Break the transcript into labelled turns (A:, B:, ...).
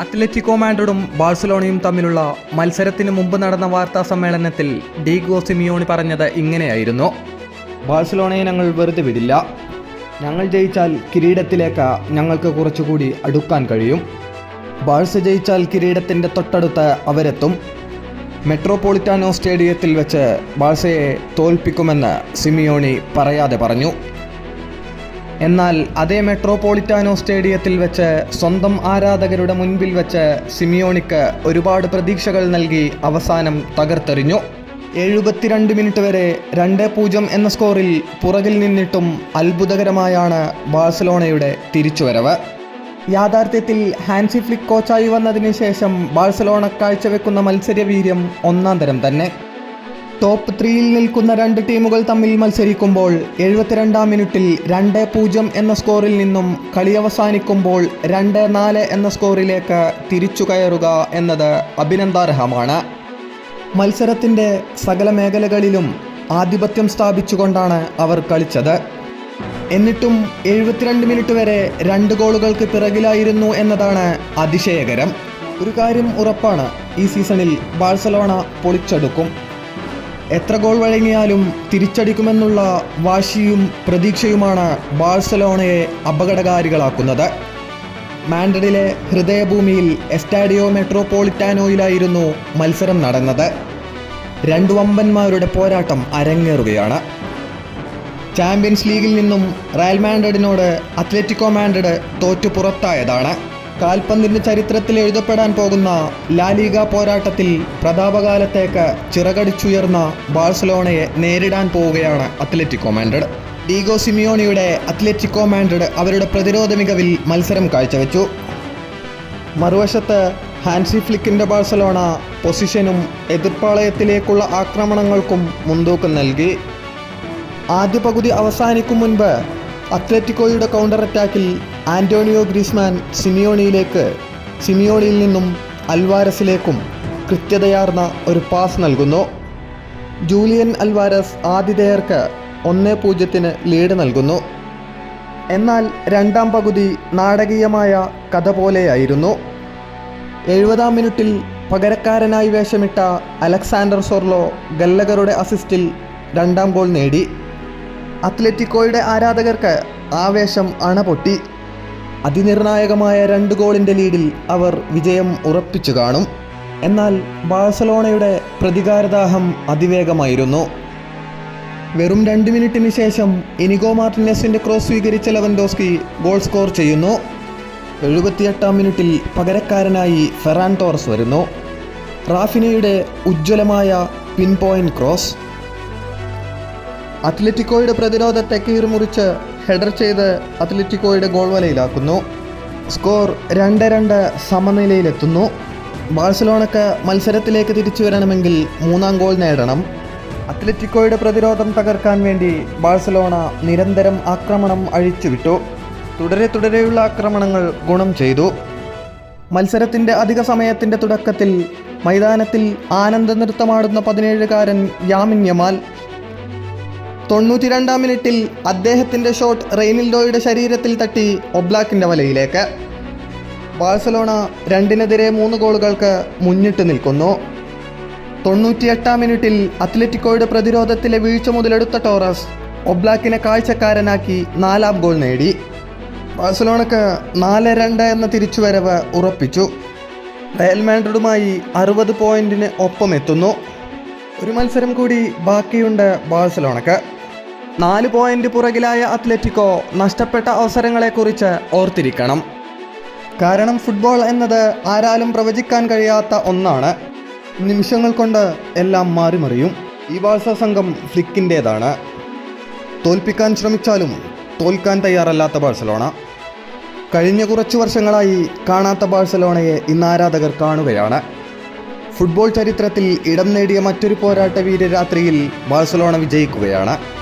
A: Atletico മാൻഡ്രിഡും ബാഴ്സലോണയും തമ്മിലുള്ള മത്സരത്തിന് മുമ്പ് നടന്ന വാർത്താ സമ്മേളനത്തിൽ ഡീഗോ സിമിയോണി പറഞ്ഞത് ഇങ്ങനെയായിരുന്നു. ബാഴ്സലോണയെ ഞങ്ങൾ വെറുതെ വിടില്ല. ഞങ്ങൾ ജയിച്ചാൽ കിരീടത്തിലേക്ക് ഞങ്ങൾക്ക് കുറച്ചുകൂടി അടുക്കാൻ കഴിയും. ബാഴ്സ ജയിച്ചാൽ കിരീടത്തിന്റെ തൊട്ടടുത്ത് അവരെത്തും. മെട്രോപൊളിറ്റാനോ സ്റ്റേഡിയത്തിൽ വെച്ച് ബാഴ്സയെ തോൽപ്പിക്കുമെന്ന് സിമിയോണി പറയാതെ പറഞ്ഞു. എന്നാൽ അതേ മെട്രോപൊളിറ്റാനോ സ്റ്റേഡിയത്തിൽ വെച്ച് സ്വന്തം ആരാധകരുടെ മുൻപിൽ വെച്ച് സിമിയോണിക്ക് ഒരുപാട് പ്രതീക്ഷകൾ നൽകി അവസാനം തകർത്തെറിഞ്ഞു. എഴുപത്തിരണ്ട് മിനിറ്റ് വരെ രണ്ട് പൂജ്യം എന്ന സ്കോറിൽ പുറകിൽ നിന്നിട്ടും അത്ഭുതകരമായാണ് ബാഴ്സലോണയുടെ തിരിച്ചുവരവ്. യാഥാർത്ഥ്യത്തിൽ ഹാൻസി ഫ്ലിക് കോച്ചായി വന്നതിന് ശേഷം ബാഴ്സലോണ കാഴ്ചവെക്കുന്ന മത്സരവീര്യം ഒന്നാം തരം തന്നെ. ടോപ്പ് ത്രീയിൽ നിൽക്കുന്ന രണ്ട് ടീമുകൾ തമ്മിൽ മത്സരിക്കുമ്പോൾ എഴുപത്തിരണ്ടാം മിനിറ്റിൽ രണ്ട് പൂജ്യം എന്ന സ്കോറിൽ നിന്നും കളി അവസാനിക്കുമ്പോൾ രണ്ട് നാല് എന്ന സ്കോറിലേക്ക് തിരിച്ചു കയറുക എന്നത് അഭിനന്ദാർഹമാണ്. മത്സരത്തിന്റെ സകല മേഖലകളിലും ആധിപത്യം സ്ഥാപിച്ചുകൊണ്ടാണ് അവർ കളിച്ചത്. എന്നിട്ടും എഴുപത്തിരണ്ട് മിനിറ്റ് വരെ രണ്ട് ഗോളുകൾക്ക് പിറകിലായിരുന്നു എന്നതാണ് അതിശയകരം. ഒരു കാര്യം ഉറപ്പാണ് ഈ സീസണിൽ ബാഴ്സലോണ പൊളിച്ചെടുക്കും. എത്ര ഗോൾ വഴങ്ങിയാലും തിരിച്ചടിക്കുമെന്നുള്ള വാശിയും പ്രതീക്ഷയുമാണ് ബാഴ്സലോണയെ അപകടകാരികളാക്കുന്നത്. മാൻഡ്രിഡിലെ ഹൃദയഭൂമിയിൽ എസ്റ്റാഡിയോ മെട്രോപോളിറ്റാനോയിലായിരുന്നു മത്സരം നടന്നത്. രണ്ടു വമ്പന്മാരുടെ പോരാട്ടം അരങ്ങേറുകയാണ്. ചാമ്പ്യൻസ് ലീഗിൽ നിന്നും റയൽ മാൻഡ്രിഡിനോട് അത്ലറ്റിക്കോ മാൻഡ്രിഡ് തോറ്റു പുറത്തായതാണ്. കാൽപന്തിന്റെ ചരിത്രത്തിൽ എഴുതപ്പെടാൻ പോകുന്ന ലാലിഗ പോരാട്ടത്തിൽ പ്രതാപകാലത്തേക്ക് ചിറകടിച്ചുയർന്ന ബാഴ്സലോണയെ നേരിടാൻ പോവുകയാണ് അത്ലറ്റിക് മാൻഡ്രിഡ്. ഡീഗോ സിമിയോണിയുടെ അത്ലറ്റിക് മാൻഡ്രിഡ് അവരുടെ പ്രതിരോധ മികവിൽ മത്സരം കാഴ്ചവെച്ചു. മറുവശത്ത് ഹാൻസി ഫ്ലിക്കിന്റെ ബാഴ്സലോണ പൊസിഷനും എതിർപ്പാളയത്തിലേക്കുള്ള ആക്രമണങ്ങൾക്കും മുൻതൂക്കം നൽകി. ആദ്യ പകുതി അവസാനിക്കും മുൻപ് അത്ലറ്റിക്കോയുടെ കൗണ്ടർ അറ്റാക്കിൽ ആന്റോണിയോ ഗ്രീസ്മാൻ സിമിയോണിയിലേക്ക് സിമിയോണിയിൽ നിന്നും അൽവാരസിലേക്കും കൃത്യതയാർന്ന ഒരു പാസ് നൽകുന്നു. ജൂലിയൻ അൽവാരസ് ആതിഥേയർക്ക് ഒന്ന് പൂജ്യത്തിന് ലീഡ് നൽകുന്നു. എന്നാൽ രണ്ടാം പകുതി നാടകീയമായ കഥ പോലെയായിരുന്നു. എഴുപതാം മിനിറ്റിൽ പകരക്കാരനായി വേഷമിട്ട അലക്സാണ്ടർ സോർലോ ഗല്ലഗറുടെ അസിസ്റ്റിൽ രണ്ടാം ഗോൾ നേടി. അത്ലറ്റിക്കോയുടെ ആരാധകർക്ക് ആവേശം അണപൊട്ടി. അതിനിർണായകമായ രണ്ട് ഗോളിന്റെ ലീഡിൽ അവർ വിജയം ഉറപ്പിച്ചു കാണും. എന്നാൽ ബാഴ്സലോണയുടെ പ്രതികാരദാഹം അതിവേഗമായിരുന്നു. വെറും രണ്ട് മിനിറ്റിന് ശേഷം ഇനിഗോ മാർട്ടിനസിന്റെ ക്രോസ് സ്വീകരിച്ച ലെവൻഡോസ്കി ഗോൾ സ്കോർ ചെയ്യുന്നു. എഴുപത്തിയെട്ടാം മിനിറ്റിൽ പകരക്കാരനായി ഫെറാൻ ടോറസ് വരുന്നു. റാഫിനയുടെ ഉജ്ജ്വലമായ പിൻ പോയിന്റ് ക്രോസ്. അത്ലറ്റിക്കോയുടെ പ്രതിരോധത്തെ കീറിമുറിച്ച് ഹെഡർ ചെയ്ത് അത്ലറ്റിക്കോയുടെ ഗോൾ വലയിലാക്കുന്നു. സ്കോർ രണ്ട് രണ്ട് സമനിലയിലെത്തുന്നു. ബാഴ്സലോണക്ക് മത്സരത്തിലേക്ക് തിരിച്ചു വരണമെങ്കിൽ മൂന്നാം ഗോൾ നേടണം. അത്ലറ്റിക്കോയുടെ പ്രതിരോധം തകർക്കാൻ വേണ്ടി ബാഴ്സലോണ നിരന്തരം ആക്രമണം അഴിച്ചുവിട്ടു. തുടരെ തുടരെയുള്ള ആക്രമണങ്ങൾ ഗുണം ചെയ്തു. മത്സരത്തിന്റെ അധിക സമയത്തിന്റെ തുടക്കത്തിൽ മൈതാനത്തിൽ ആനന്ദ നൃത്തമാടുന്ന പതിനേഴുകാരൻ യാമിൻ യമാൽ തൊണ്ണൂറ്റിരണ്ടാം മിനിറ്റിൽ അദ്ദേഹത്തിന്റെ ഷോട്ട് റെയ്നിൽഡോയുടെ ശരീരത്തിൽ തട്ടി ഒബ്ലാക്കിന്റെ വലയിലേക്ക്. ബാഴ്സലോണ രണ്ടിനെതിരെ മൂന്ന് ഗോളുകൾക്ക് മുന്നിട്ട് നിൽക്കുന്നു. തൊണ്ണൂറ്റിയെട്ടാം മിനിറ്റിൽ അത്ലറ്റിക്കോയുടെ പ്രതിരോധത്തിലെ വീഴ്ച മുതലെടുത്ത ടോറസ് ഒബ്ലാക്കിനെ കാഴ്ചക്കാരനാക്കി നാലാം ഗോൾ നേടി. ബാഴ്സലോണക്ക് നാല് രണ്ട് എന്ന തിരിച്ചുവരവ് ഉറപ്പിച്ചു. റയൽ മാൻഡ്രിഡുമായി അറുപത് പോയിന്റിന് ഒപ്പം എത്തുന്നു ഒരു മത്സരം കൂടി ബാക്കിയുണ്ട് ബാഴ്സലോണക്ക്. നാല് പോയിന്റ് പുറകിലായ അത്ലറ്റിക്കോ നഷ്ടപ്പെട്ട അവസരങ്ങളെക്കുറിച്ച് ഓർത്തിരിക്കണം. കാരണം ഫുട്ബോൾ എന്നത് ആരാലും പ്രവചിക്കാൻ കഴിയാത്ത ഒന്നാണ്. നിമിഷങ്ങൾ കൊണ്ട് എല്ലാം മാറിമറിയും. ഈ ബാഴ്സ സംഘം ഫ്ലിക്കിന്റേതാണ് തോൽപ്പിക്കാൻ ശ്രമിച്ചാലും തോൽക്കാൻ തയ്യാറല്ലാത്ത ബാഴ്സലോണ. കഴിഞ്ഞ കുറച്ചു വർഷങ്ങളായി കാണാത്ത ബാഴ്സലോണയെ ഇന്ന് ആരാധകർ കാണുകയാണ്. ഫുട്ബോൾ ചരിത്രത്തിൽ ഇടം നേടിയ മറ്റൊരു പോരാട്ട വീരരാത്രിയിൽ ബാഴ്സലോണ വിജയിക്കുകയാണ്.